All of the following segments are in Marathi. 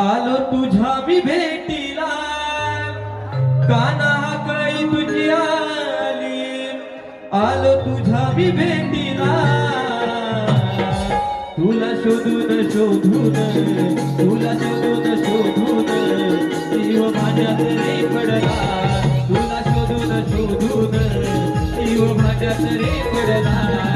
आलो तुझा भी भेटीला काना कळी तुझी आली. आलो तुझा भी भेटीला तुला शोधून शोधून तुला शोधून शोधून शिव माझ्या रे पडला. तुला शोधून शोधून शिव माझ्या रे पडला.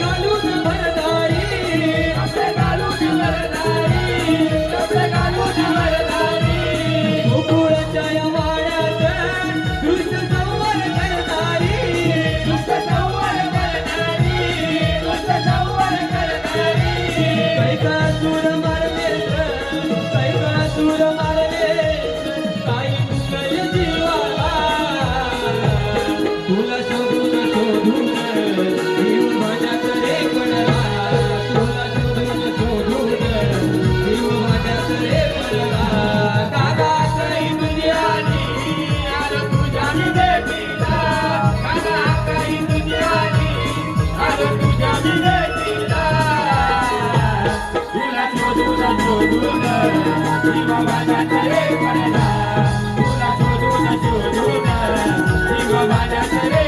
घालून भरदारी घालून भरदारी शिवबाजाचा रे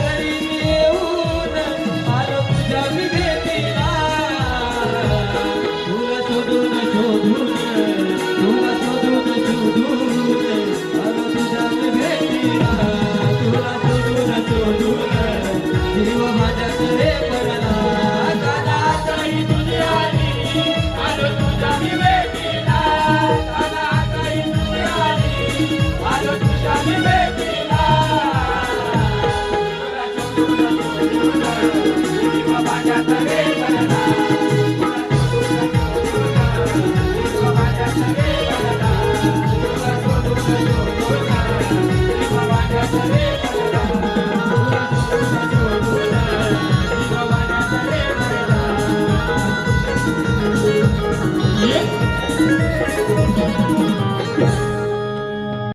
करी